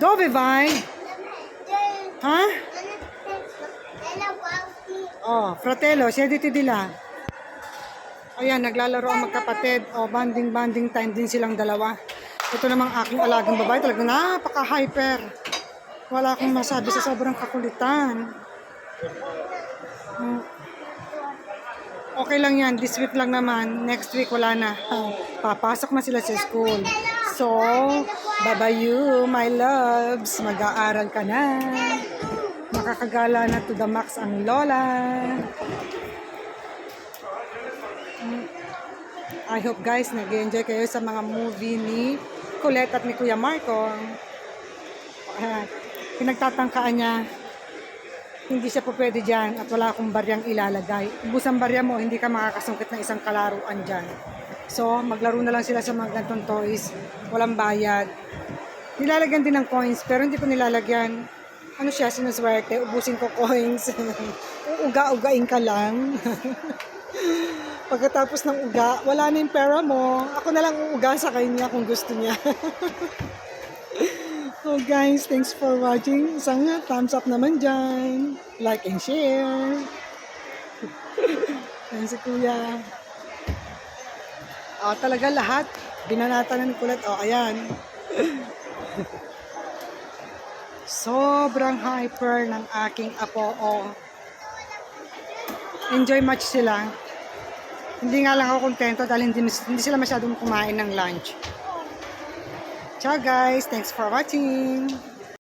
Dove vai? Ha? Oh, fratello, siediti di là. Ayan, naglalaro ang magkapatid. O, banding-banding time din silang dalawa. Ito namang aking alagang babae. Talaga napaka-hyper. Wala akong masabi sa sobrang kakulitan. Hmm. Okay lang yan. This week lang naman. Next week wala na. Papasok na sila sa school. So, you, my loves. Mag-aaral ka na. Makakagala na to the max ang lola. Mm. I hope guys nag-enjoy kayo sa mga movie ni Colette at ni Kuya Marco. Ah, pinagtatangkaan niya hindi siya po pwede dyan at wala akong baryang ilalagay. Ubus ang barya mo, hindi ka makakasungkit ng isang kalaruan dyan. So, maglaro na lang sila sa mga gantong toys. Walang bayad. Nilalagyan din ng coins, pero hindi ko nilalagyan. Ano siya, sinuswerte, ubusin ko coins. Uuga-ugain ka lang. Pagkatapos ng uga, wala na yung pera mo. Ako na lang uuga sa kanya kung gusto niya. So guys, thanks for watching. Isang thumbs up naman dyan. Like and share. Yan si Kuya. Oh, talaga lahat. Binanatan ng kulat. Oh, ayan. Sobrang hyper ng aking apo. Oh. Enjoy much sila. Hindi nga lang ako kontento dahil hindi, hindi sila masyadong kumain ng lunch. Ciao guys, thanks for watching.